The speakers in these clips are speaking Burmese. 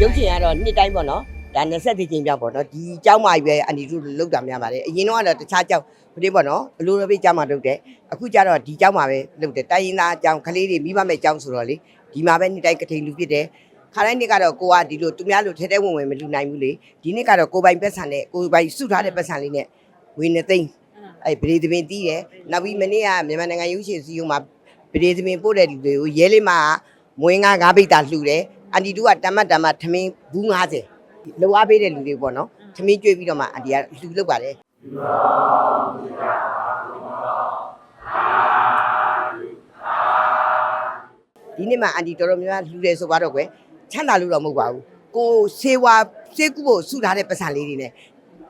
ရုပ်ရှင်ကတော့နှစ်တိုင်းပေါ့နော်ဒါ20ကြိမ်ပြပေါ့နော်ဒီเจ้าမကြီးပဲအန်ဒီတို့လောက်တာများပါတယ်အရင်တော့ကတော့တခြားเจ้าပြိပေါ့နော်ဘလိုလိုပဲเจ้าမလုပ်တယ်အခုကျတော့ဒီเจ้าမပဲလုပ်တယ်တိုင်းရင်းသားအကြောင်းကလေးတွေမိဘမဲ့เจ้าဆိုတော့လေဒီမှာပဲနှစ်တိုင်းကထိန်လူဖြစ်တယ်ခါတိုင်းနှစ်ကတော့ကိုကဒီလိုသူများလိုထဲထဲဝင်ဝင်မလူနိုင်ဘူးလေဒီနှစ်ကတော့ကိုပိုင်ပတ်ဆံနဲ့ကိုပိုင်စုထားတဲ့ပတ်ဆံလေးနဲ့ဝင်းနေသိန်းအဲ့ဗရေသမင်တီးတယ်နောက်ပြီးမနေ့ကမြန်မာနိုင်ငံရုပ်ရှင်စီယုံမှာဗရေသမင်ပို့တဲ့လူတွေကိုရဲလေးမှာမွေးငါးငါးပိတ်တာလှူတယ် အန်တီတို့ကတမတ်တမတ်ထမင်းဘူး90လောအားပေးတဲ့လူတွေပေါ့နော်ထမင်းကျွေးပြီးတော့မှအန်တီကလှူလုပ်ပါတယ်ဒီနေ့မှအန်တီတော်တော်များများလှူတယ်ဆိုတော့ကွယ်ချမ်းသာလို့တော့မဟုတ်ပါဘူးကိုစေဝါစေကုဖို့စုထားတဲ့ပတ်စံလေးတွေနဲ့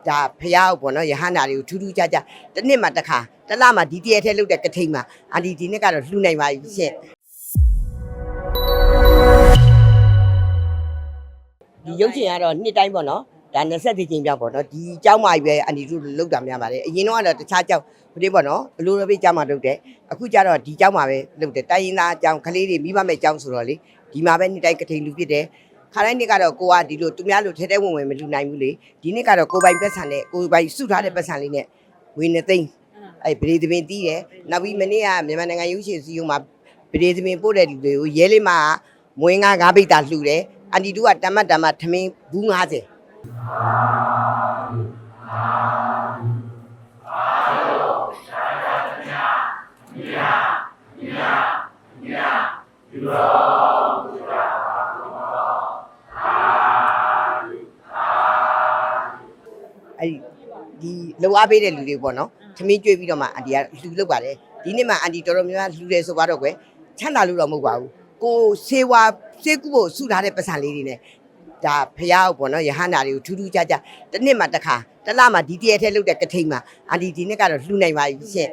ဒါဖះဟုတ်ပေါ့နော်ယဟန္တာတွေကိုထူးထူးခြားခြားတစ်နှစ်မှတစ်ခါတစ်လမှဒီတရက်ထဲလုပ်တဲ့ကထိန်မှာအန်တီဒီနှစ်ကတော့လှူနိုင်ပါပြီရှင့် ဒီရုပ်ရှင်ကတော့နှစ်တိုင်းပေါ့နော်ဒါ20ကြိမ်ပြပေါ့နော်ဒီเจ้าမကြီးပဲအန်တီတို့လောက်တာများပါတယ်အရင်တော့ကတော့တခြားเจ้าပြိပေါ့နော်ဘလိုလိုပဲเจ้าမလုပ်တယ်အခုကျတော့ဒီเจ้าမပဲလုပ်တယ်တိုင်းရင်းသားအကြောင်းကလေးတွေမိဘမဲ့เจ้าဆိုတော့လေဒီမှာပဲနှစ်တိုင်းကထိန်လူဖြစ်တယ်ခါတိုင်းနှစ်ကတော့ကိုကဒီလိုသူများလိုထဲထဲဝင်ဝင်မလူနိုင်ဘူးလေဒီနှစ်ကတော့ကိုပိုင်ပတ်ဆံနဲ့ကိုပိုင်စုထားတဲ့ပတ်ဆံလေးနဲ့ဝင်းနေသိန်းအဲ့ဗရေသမင်တီးတယ်နောက်ပြီးမနေ့ကမြန်မာနိုင်ငံရုပ်ရှင်စီယုံမှာဗရေသမင်ပို့တဲ့လူတွေကိုရဲလေးမှာမွေးငါးငါးပိတ်တာလှူတယ် အန်တီတို့ကတမတ်တမတ်ထမင်းဘူး90အဲ့ဒီလောအားပေးတဲ့လူတွေပေါ့နော်သမီးကျွေးပြီးတော့မှအန်တီကလှူလုပ်ပါတယ်ဒီနေ့မှအန်တီတော်တော်များများလှူတယ်ဆိုတော့ကွယ်ချမ်းသာလို့တော့မဟုတ်ပါဘူး ကိုစေဝါစေကုဖို့စုထားတဲ့ပတ်စံလေးတွေနဲ့ဒါဖះဟုတ်ပေါ့နော်ယဟန္တာတွေကိုထူးထူးခြားခြားတစ်နှစ်မှတစ်ခါတစ်လမှဒီတရက်ထဲလုပ်တဲ့ကထိန်မှာအန်တီဒီနှစ်ကတော့လှူနိုင်ပါပြီရှင့်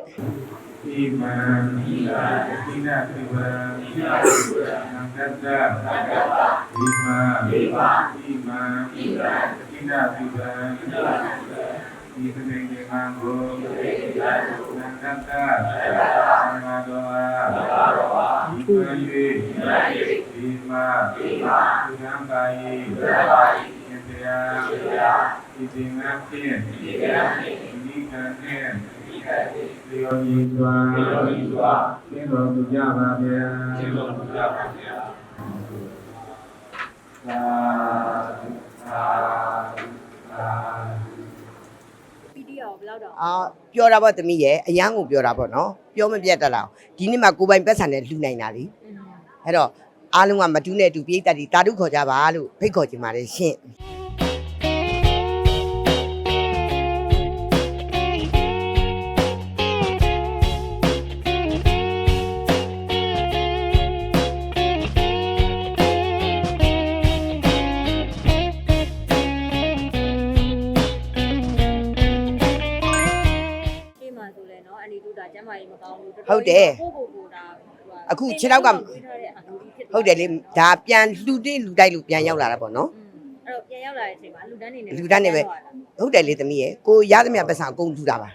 ဣမံဣမံဣနာပိဝံဣနာပိဝံနန္တတနန္တတဣမံဣမံဣမံဣမံဣနာပိဝံဣနာပိဝံဤသမေကေမံကိုနန္တတနန္တတသံဃာတော်အားသံဃာတော်အားဤ ပံယေဤပံယေဣမံဣမံသုရံပါယိသုရံပါယိဣတေယဣတေယဣတိငါဖြင့်ဣတိငါဖြင့်ဤကံဖြင့်ဒီယောဂီစွာဒီယောဂီစွာသင်တော်မူကြပါဗျာသင်တော်မူကြပါဗျာသာသာသာ ပီတီရောဘယ်လောက်တော့ အာပြောတာပေါ့သမီးရဲ့အရန်ကိုပြောတာပေါ့နော်ပြောမပြတ်တတ်လားဒီနေ့မှကိုပိုင်ပတ်စံနဲ့လှူနိုင်တာလीအဲ့တော့အားလုံးကမတူးနဲ့အတူပြေးတက်တီတာတုခေါ်ကြပါလို့ဖိတ်ခေါ်ချင်ပါတယ်ရှင့် ဆိုလဲเนาะအန်ဒီတို့ဒါကျမ်းမာရေးမကောင်းဘူး ဟုတ်တယ် ကိုကိုကိုဒါ အခုခြေထောက်က ဟုတ်တယ်လေဒါပြန်လှူတင်လှူတိုက်လို့ပြန်ရောက်လာတာပေါ့နော် အဲ့တော့ပြန်ရောက်လာတဲ့အချိန်မှာလူတန်းနေနေ လူတန်းနေပဲဟုတ်တယ်လေသမီးရဲ့ကိုရသမျှပတ်စံအကုန်လှူတာပါ